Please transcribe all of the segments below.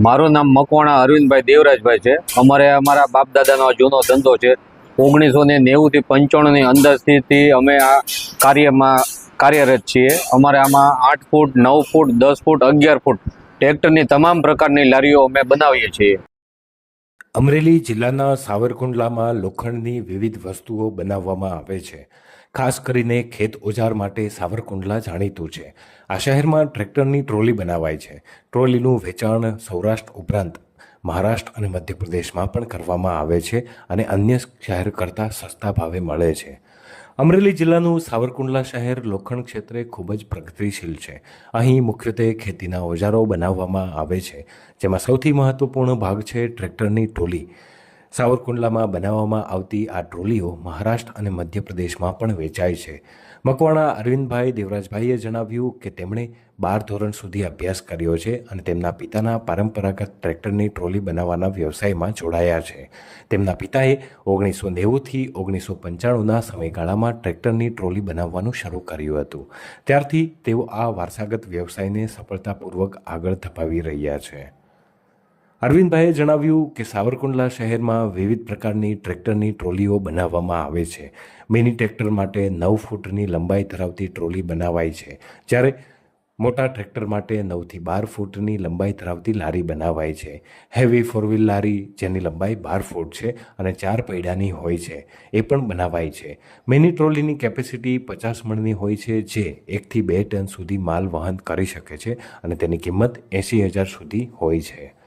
મારું નામ મકવાણા અરવિંદભાઈ દેવરાજભાઈ છે. અમારે અમારા બાપ દાદાનો જૂનો ધંધો છે. ઓગણીસો ને નેવુંથી પંચાણુંની અંદરથી અમે આ કાર્યમાં કાર્યરત છીએ. અમારે આમાં આઠ ફૂટ, નવ ફૂટ, દસ ફૂટ, અગિયાર ફૂટ ટ્રેક્ટરની તમામ પ્રકારની લારીઓ અમે બનાવીએ છીએ. અમરેલી જિલ્લાના સાવરકુંડલામાં લોખંડની વિવિધ વસ્તુઓ બનાવવામાં આવે છે. ખાસ કરીને ખેત ઓજાર માટે સાવરકુંડલા જાણીતું છે. આ શહેરમાં ટ્રેક્ટરની ટ્રોલી બનાવાય છે. ટ્રોલીનું વેચાણ સૌરાષ્ટ્ર ઉપરાંત મહારાષ્ટ્ર અને મધ્યપ્રદેશમાં પણ કરવામાં આવે છે અને અન્ય શહેર કરતાં સસ્તા ભાવે મળે છે. અમરેલી જિલ્લાનું સાવરકુંડલા શહેર લોખંડ ક્ષેત્રે ખૂબ જ પ્રગતિશીલ છે. અહીં મુખ્યત્વે ખેતીના ઓજારો બનાવવામાં આવે છે. જેમાં સૌથી મહત્વપૂર્ણ ભાગ છે ટ્રેક્ટરની ટ્રોલી. સાવરકુંડલામાં બનાવવામાં આવતી આ ટ્રોલીઓ મહારાષ્ટ્ર અને મધ્યપ્રદેશમાં પણ વેચાય છે. મકવાણા અરવિંદભાઈ દેવરાજભાઈએ જણાવ્યું કે તેમણે બાર ધોરણ સુધી અભ્યાસ કર્યો છે અને તેમના પિતાના પરંપરાગત ટ્રેક્ટરની ટ્રોલી બનાવવાના વ્યવસાયમાં જોડાયા છે. તેમના પિતાએ ઓગણીસો નેવુંથી ઓગણીસો પંચાણુંના સમયગાળામાં ટ્રેક્ટરની ટ્રોલી બનાવવાનું શરૂ કર્યું હતું. ત્યારથી તેઓ આ વારસાગત વ્યવસાયને સફળતાપૂર્વક આગળ ધપાવી રહ્યા છે. અરવિંદભાઈએ જણાવ્યું કે સાવરકુંડલા શહેરમાં વિવિધ પ્રકારની ટ્રેક્ટરની ટ્રોલીઓ બનાવવામાં આવે છે. મિની ટ્રેક્ટર માટે નવ ફૂટની લંબાઈ ધરાવતી ટ્રોલી બનાવાય છે. જ્યારે મોટા ટ્રેક્ટર માટે નવથી બાર ફૂટની લંબાઈ ધરાવતી લારી બનાવાય છે. હેવી ફોર વ્હીલ લારી, જેની લંબાઈ બાર ફૂટ છે અને ચાર પૈડાની હોય છે, એ પણ બનાવાય છે. મિની ટ્રોલીની કેપેસિટી પચાસ મણની હોય છે, જે એકથી બે ટન સુધી માલ વહન કરી શકે છે અને તેની કિંમત એંસી હજાર સુધી હોય છે.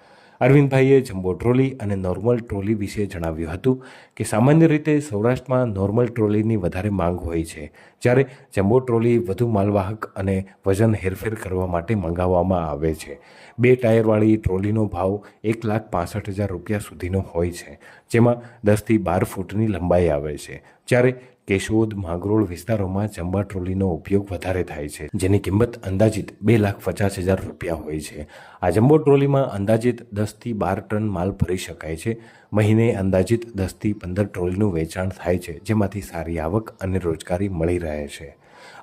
અરવિંદભાઈએ જમ્બો ટ્રોલી અને નોર્મલ ટ્રોલી વિશે જણાવ્યું હતું કે સામાન્ય રીતે સૌરાષ્ટ્રમાં નોર્મલ ટ્રોલીની વધારે માંગ હોય છે. જ્યારે જમ્બો ટ્રોલી વધુ માલવાહક અને વજન હેરફેર કરવા માટે મંગાવવામાં આવે છે. બે ટાયરવાળી ટ્રોલીનો ભાવ એક લાખ પાસઠ હજાર રૂપિયા સુધીનો હોય છે, જેમાં દસથી બાર ફૂટની લંબાઈ આવે છે. જ્યારે કેશોદ, માંગરોળ વિસ્તારોમાં ચંબા ટ્રોલીનો ઉપયોગ વધારે થાય છે, જેની કિંમત અંદાજિત બે લાખ પચાસ હજાર રૂપિયા હોય છે. આ જમ્બો ટ્રોલીમાં અંદાજિત દસથી બાર ટન માલ ભરી શકાય છે. મહિને અંદાજિત દસથી પંદર ટ્રોલીનું વેચાણ થાય છે, જેમાંથી સારી આવક અને રોજગારી મળી રહે છે.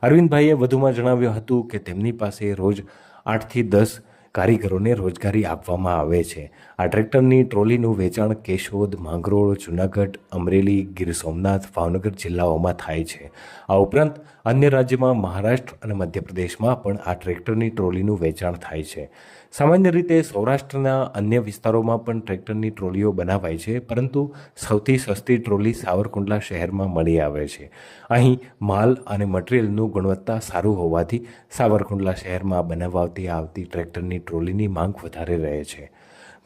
અરવિંદભાઈએ વધુમાં જણાવ્યું હતું કે તેમની પાસે રોજ આઠથી દસ કારીગરોને રોજગારી આપવામાં આવે છે. આ ટ્રેક્ટરની ટ્રોલીનું વેચાણ કેશોદ, માંગરોળ, જુનાગઢ, અમરેલી, ગીર સોમનાથ, ભાવનગર જિલ્લાઓમાં થાય છે. આ ઉપરાંત અન્ય રાજ્યમાં મહારાષ્ટ્ર અને મધ્યપ્રદેશમાં પણ આ ટ્રેક્ટરની ટ્રોલીનું વેચાણ થાય છે. સામાન્ય રીતે સૌરાષ્ટ્રના અન્ય વિસ્તારોમાં પણ ટ્રેક્ટરની ટ્રોલીઓ બનાવાય છે, પરંતુ સૌથી સસ્તી ટ્રોલી સાવરકુંડલા શહેરમાં મળી આવે છે. અહીં માલ અને મટીરિયલનું ગુણવત્તા સારું હોવાથી સાવરકુંડલા શહેરમાં બનાવાતી આવતી ટ્રેક્ટરની ટ્રોલીની માંગ વધારે રહે છે.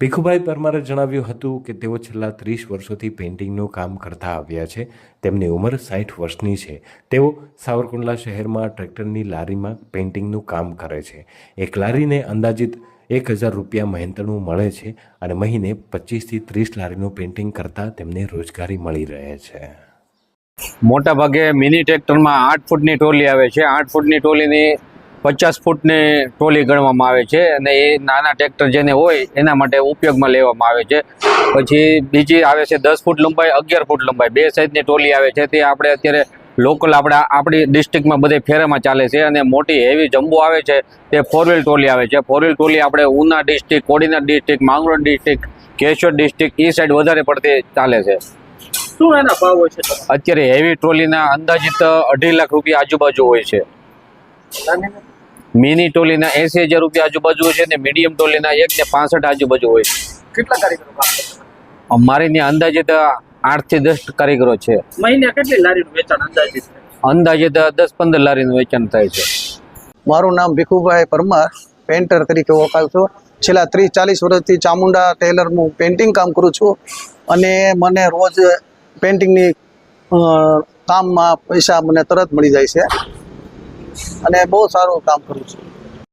ભીખુભાઈ પરમારે જણાવ્યું હતું કે તેઓ છેલ્લા ત્રીસ વર્ષોથી પેઇન્ટિંગનું કામ કરતા આવ્યા છે. તેમની ઉંમર સાઠ વર્ષની છે. તેઓ સાવરકુંડલા શહેરમાં ટ્રેક્ટરની લારીમાં પેઇન્ટિંગનું કામ કરે છે. એક લારીને અંદાજિત એક હજાર રૂપિયા મહેનતણું મળે છે અને મહિને પચીસથી ત્રીસ લારીનું પેઇન્ટિંગ કરતાં તેમને રોજગારી મળી રહે છે. મોટા ભાગે મિની ટ્રેક્ટરમાં આઠ ફૂટની ટોલી આવે છે. આઠ ફૂટની ટ્રોલીની પચાસ ફૂટને ટ્રોલી ગણવામાં આવે છે અને એ નાના ટ્રેક્ટર જેને હોય એના માટે ઉપયોગમાં લેવામાં આવે છે. પછી બીજી આવે છે દસ ફૂટ લંબાઈ અગિયાર ફૂટ લંબાઈ. બે સાઈઝની ટ્રોલી આવે છે. તે આપણે અત્યારે લોકલ આપણે આપણી ડિસ્ટ્રિક્ટમાં બધે ફેરામાં ચાલે છે અને મોટી હેવી જમ્બો આવે છે. તે ફોર વ્હીલ ટ્રોલી આવે છે. ફોર વ્હીલ ટ્રોલી આપણે Una district Kodinar district Mangrol district Keshod district એ સાઈડ વધારે પડતી ચાલે છે. શું એના ભાવ હોય છે? અત્યારે હેવી ટ્રોલીના અંદાજિત અઢી લાખ રૂપિયા આજુબાજુ હોય છે? મિની ટોલીના એસી હજાર રૂપિયા આજુબાજુ હોય છે ને મીડિયમ ટોલીના એક ને પાસઠ આજુબાજુ હોય છે. કેટલા કારીગરો મારી કરે છે? અમારે ત્યાં અંદાજિત આઠથી દસ કારીગરો છે. મહિને કેટલી લારીનું વેચાણ અંદાજે અંદાજે દસ પંદર લારીનું વેચાણ થાય છે. મારું નામ ભીખુભાઈ પરમાર પેન્ટર તરીકે વોકાલ છું. છેલ્લા ત્રીસ ચાલીસ વર્ષથી ચામુંડા ટેલરનું પેઇન્ટિંગ કામ કરું છું અને મને રોજ પેઇન્ટિંગની કામમાં પૈસા મને તરત મળી જાય છે. અને બહુ સારું કામ કરું છું.